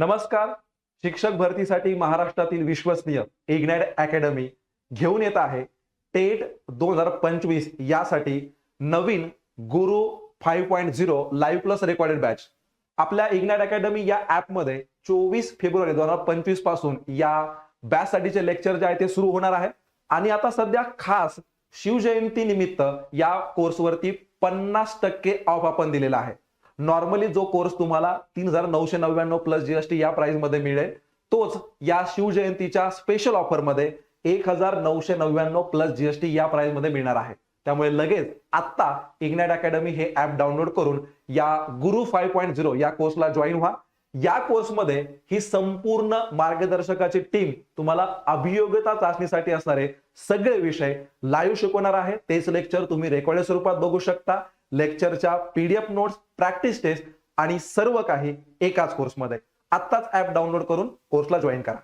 नमस्कार. शिक्षक भरतीसाठी महाराष्ट्रातील विश्वसनीय इग्नॅट अकॅडमी घेऊन येत आहे. टेट दोन हजार पंचवीस यासाठी नवीन Guru five point zero live plus recorded batch. आपल्या इग्नॅट अकॅडमी या ऍपमध्ये चोवीस फेब्रुवारी दोन हजार पंचवीसपासून या बॅच साठीचे लेक्चर जे आहे ते सुरू होणार आहे. आणि आता सध्या खास शिवजयंती निमित्त या कोर्सवरती पन्नास टक्के ऑफ आपण दिलेला आहे. नॉर्मली जो कोर्स तुम्हाला तीन हजार नऊशे नव्याण्णव प्लस जीएसटी या प्राइसमध्ये मिळेल तोच या शिवजयंतीच्या स्पेशल ऑफरमध्ये एक हजार नऊशे नव्याण्णव प्लस जीएसटी या प्राइसमध्ये मिळणार आहे. त्यामुळे लगेच आत्ता इग्नॅट अकॅडमी हे ऍप डाउनलोड करून या गुरु फाईव्ह पॉईंट झिरो या कोर्सला जॉईन व्हा. या कोर्समध्ये ही संपूर्ण मार्गदर्शकाची टीम तुम्हाला अभियोग्यता चाचणीसाठी असणारे सगळे विषय लाईव्ह शिकवणार आहे. तेच लेक्चर तुम्ही रेकॉर्डेड स्वरूपात बघू शकता. लेक्चरच्या पीडीएफ नोट्स प्रॅक्टिस टेस्ट आणि सर्व काही एकाच कोर्समध्ये आत्ताच ऍप डाउनलोड करून कोर्सला जॉईन करा.